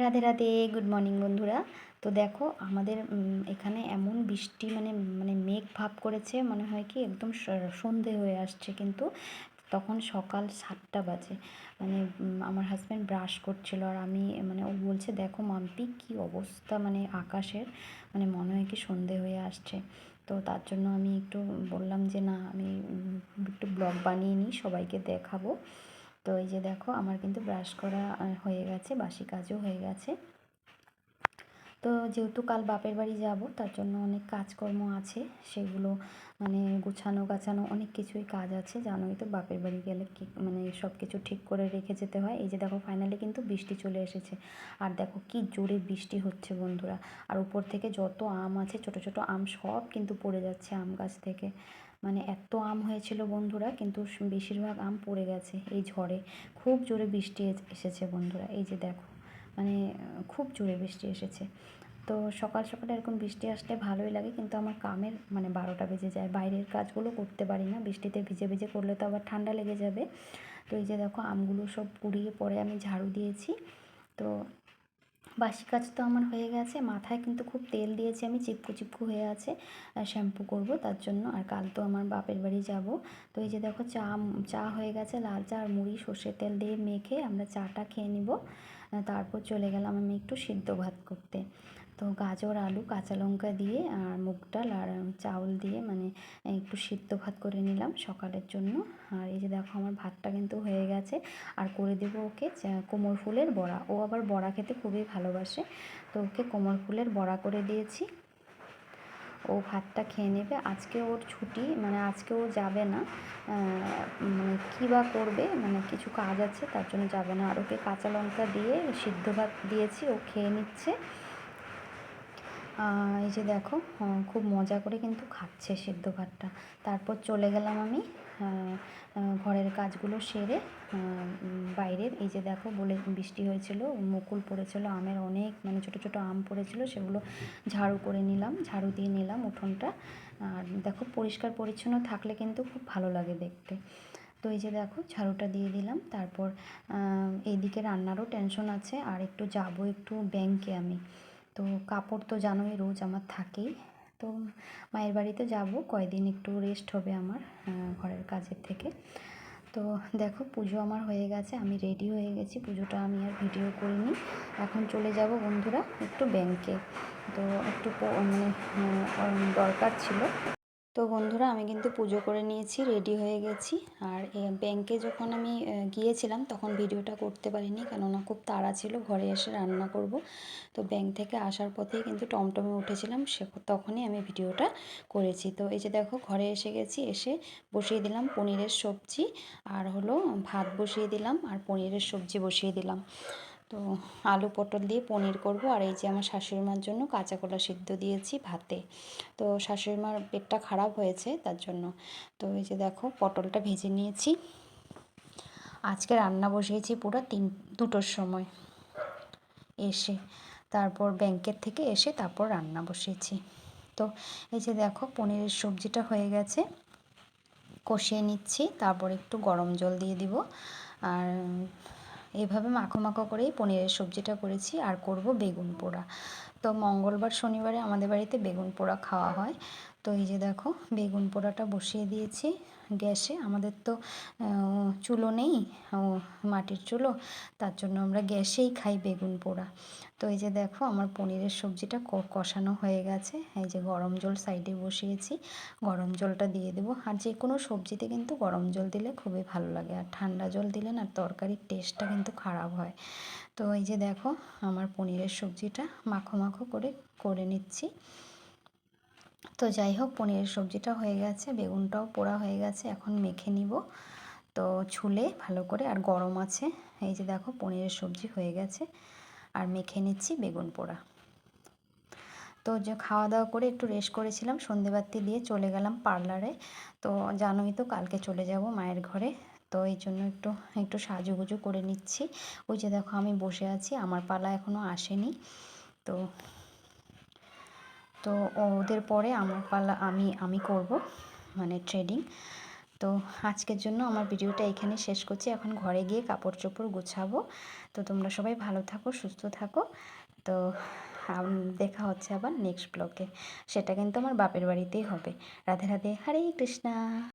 Radhe Radhe good morning বন্ধুরা। তো দেখো, আমাদের এখানে এমন বৃষ্টি মানে মানে মেঘ ভাব করেছে, মনে হয় কি একদম সন্ধে হয়ে আসছে কিন্তু তখন সকাল সাতটা বাজে। মানে আমার হাজব্যান্ড ব্রাশ করছিল আর আমি মানে ও বলছে, দেখো মাম্পি, কি অবস্থা মানে আকাশের মানে মনে হয় কি সন্ধে হয়ে আসছে। তো তার জন্য আমি একটু বললাম যে, না, আমি একটু ব্লগ বানিয়ে নিই, সবাইকে দেখাবো। তো এই যে দেখো, আমার কিন্তু ব্রাশ করা হয়ে গেছে, বাসি কাজও হয়ে গেছে। তো যেহেতু কাল বাপের বাড়ি যাব, তার জন্য অনেক কাজকর্ম আছে, সেগুলো মানে গুছানো গাছানো অনেক কিছুই কাজ আছে, জানোই তো বাপের বাড়ি গেলে কি মানে সব কিছু ঠিক করে রেখে যেতে হয়। এই যে দেখো ফাইনালি কিন্তু বৃষ্টি চলে এসেছে। আর দেখো কি জোরে বৃষ্টি হচ্ছে বন্ধুরা। আর উপর থেকে যত আম আছে, ছোট ছোট আম সব কিন্তু পড়ে যাচ্ছে আম গাছ থেকে। মানে এত আম হয়েছিল বন্ধুরা, কিন্তু বেশিরভাগ আম পড়ে গেছে এই ঝড়ে। খুব জোরে বৃষ্টি এসেছে বন্ধুরা, এই যে দেখো। মানে খুব জোরে বৃষ্টি এসেছে। তো সকাল সকাল এরকম বৃষ্টি আসলে ভালোই লাগে, কিন্তু আমার কামের মানে বারোটা বেজে যায়। বাইরের কাজগুলো করতে পারি না, বৃষ্টিতে ভিজে ভিজে করলে তো আবার ঠান্ডা লেগে যাবে। তো এই যে দেখো, আমগুলো সব পুড়িয়ে পরে আমি ঝাড়ু দিয়েছি। তো বাসি কাজ তো আমার হয়ে গেছে। মাথায় কিন্তু খুব তেল দিয়েছি আমি, চিপকু চিপকু হয়ে আছে। শ্যাম্পু করব তার জন্য। আর কাল তো আমার বাপের বাড়ি যাব। তো এই যে দেখো চা চা হয়ে গেছে লাল চা আর মুড়ি, সর্ষের তেল দিয়ে মেখে আমরা চাটা খেয়ে নিব। তারপর চলে গেলাম আমি একটু সিদ্ধ ভাত করতে। তো গাজর, আলু, কাঁচা লঙ্কা দিয়ে আর মুগ ডাল আর চাউল দিয়ে মানে একটু সিদ্ধ ভাত করে নিলাম সকালের জন্য। আর এই যে দেখো আমার ভাতটা কিন্তু হয়ে গেছে। আর করে দেবো ওকে কোমর ফুলের বড়া। ও আবার বড়া খেতে খুবই ভালোবাসে। তো ওকে কোমর ফুলের বড়া করে দিয়েছি। ও ভাতটা খেয়ে নেবে। আজকে ওর ছুটি মানে আজকে ও যাবে না। মানে কী বা করবে মানে কিছু কাজ আছে, তার জন্য যাবে না। আর ওকে কাঁচা লঙ্কা দিয়ে সিদ্ধ ভাত দিয়েছি, ও খেয়ে নিচ্ছে। এই যে দেখো খুব মজা করে কিন্তু খাচ্ছে সিদ্ধ ভাতটা। তারপর চলে গেলাম আমি ঘরের কাজগুলো সেরে বাইরের। এই যে দেখো, বলে বৃষ্টি হয়েছিল, মুকুল পড়েছিল, আমের অনেক মানে ছোটো ছোটো আম পড়েছিল, সেগুলো ঝাড়ু করে নিলাম, ঝাড়ু দিয়ে নিলাম উঠোনটা। আর দেখো, পরিষ্কার পরিচ্ছন্ন থাকলে কিন্তু খুব ভালো লাগে দেখতে। তো এই যে দেখো, ঝাড়ুটা দিয়ে দিলাম। তারপর এইদিকে রান্নারও টেনশন আছে, আর একটু যাব একটু ব্যাংকে আমি। তো কাপড় তো জানোই রোজ আমার থাকেই। তো মায়ের বাড়িতে যাব, কয়দিন একটু রেস্ট হবে আমার ঘরের কাজের থেকে। তো দেখো পুজো আমার হয়ে গেছে, আমি রেডি হয়ে গেছি, পুজোটা আমি আর ভিডিও করিনি। এখন চলে যাব বন্ধুরা একটু ব্যাংকে তো একটু মানে দরকার ছিল। তো বন্ধুরা, আমি কিন্তু পুজো করে নিয়েছি রেডি হয়ে গেছি। আর ব্যাংকে যখন আমি গিয়েছিলাম, তখন ভিডিওটা করতে পারিনি, কেননা খুব তাড়া ছিল, ঘরে এসে রান্না করব। তো ব্যাংক থেকে আসার পথেই কিন্তু টমটমে উঠেছিলাম, সে, তখনই আমি ভিডিওটা করেছি। তো এই যে দেখো, ঘরে এসে গেছি, এসে বসিয়ে দিলাম পনিরের সবজি, আর হলো ভাত বসিয়ে দিলাম, আর পনিরের সবজি বসিয়ে দিলাম। তো আলু পটল দিয়ে পনির করব আর এই যে আমার শাশুড়ি মার জন্য কাঁচা কলা সিদ্ধ দিয়েছি ভাতে। তো শাশুড়ি মার পেটটা খারাপ হয়েছে তার জন্য। তো এই যে দেখো পটলটা ভেজে নিয়েছি। আজকে রান্না বসিয়েছি পুরো তিন, দুটোর সময়। এসে তারপর ব্যাংকের থেকে এসে তারপর রান্না বসিয়েছি। তো এই যে দেখো পনিরের সবজিটা হয়ে গেছে। কষিয়ে নিচ্ছি, তারপর একটু গরম জল দিয়ে দিব। আর এইভাবে মাখো মাখো করেই পনিরের সবজিটা করেছি আর করব বেগুন পোড়া। তো মঙ্গলবার, শনিবারে আমাদের বাড়িতে বেগুন পোড়া খাওয়া হয়। তো এই যে দেখো বেগুন পোড়াটা বসিয়ে দিয়েছি গ্যাসে। আমাদের তো চুলো নেই ও, মাটির চুলো তার জন্য আমরা গ্যাসেই খাই বেগুন পোড়া। তো এই যে দেখো আমার পনিরের সবজিটা কষানো হয়ে গেছে। এই যে গরম জল সাইডে বসিয়েছি গরম জলটা দিয়ে দেবো। আর যে কোনো সবজিতে কিন্তু গরম জল দিলে খুবই ভালো লাগে আর ঠান্ডা জল দিলে না তরকারির টেস্টটা কিন্তু খারাপ হয়। তো এই যে দেখো আমার পনিরের সবজিটা মাখো মাখো করে করে নিচ্ছি। তো যাই হোক, পনিরের সবজিটা হয়ে গেছে, বেগুনটাও পোড়া হয়ে গেছে, এখন মেখে নিব। তো ছুলে ভালো করে, আর গরম আছে, এই যে দেখো পনিরের সবজি হয়ে গেছে, আর মেখে নিচ্ছি বেগুন পোড়া। তো যে খাওয়া দাওয়া করে একটু রেস্ট করেছিলাম, সন্ধেবাতি দিয়ে চলে গেলাম পার্লারে। তো জানোই তো কালকে চলে যাব মায়ের ঘরে, তো এই জন্য একটু একটু সাজুগুজু করে নিচ্ছি। ওই যে দেখো আমি বসে আছি, আমার পালা এখনও আসেনি, তো তো ওদের পরে আমার পালা, আমি আমি করব মানে ট্রেডিং তো আজকের জন্য আমার ভিডিওটা এখানে শেষ করছি। এখন ঘরে গিয়ে কাপড় চোপড় গুছাবো। তো তোমরা সবাই ভালো থাকো, সুস্থ থাকো। তো দেখা হচ্ছে আবার নেক্সট ব্লগে সেটা কিন্তু আমার বাপের বাড়িতেই হবে। রাধে রাধে। হরে কৃষ্ণা।